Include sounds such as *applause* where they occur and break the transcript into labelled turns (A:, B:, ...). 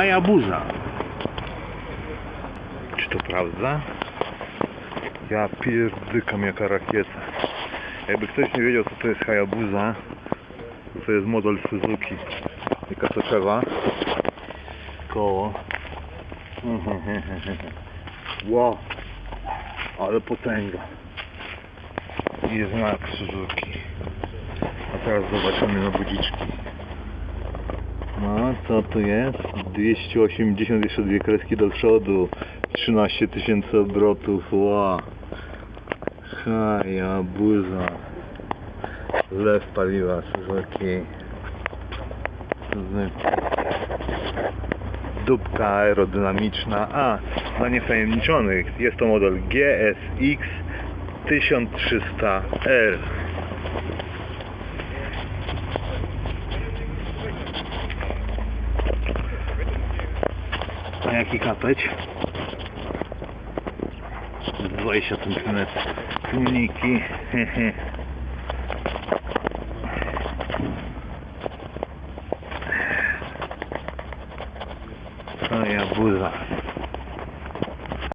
A: Hayabusa. Czy to prawda? Ja pierdykam jaka rakieta. Jakby ktoś nie wiedział co to jest Hayabusa, to, jest model Suzuki. Jaka to trzeba? Koło. *laughs* Wow. Ale potęga. I znak Suzuki. A teraz zobaczymy na budziczki. No, co tu jest? 280, jeszcze dwie kreski do przodu. 13 tysięcy obrotów, wow. Hayabusa. Lew paliwa Suzuki. Dupka aerodynamiczna. A, dla niewtajemniczonych jest to model GSX 1300R. A jaki kapeć? 20 cm. Tuniki. Hayabusa.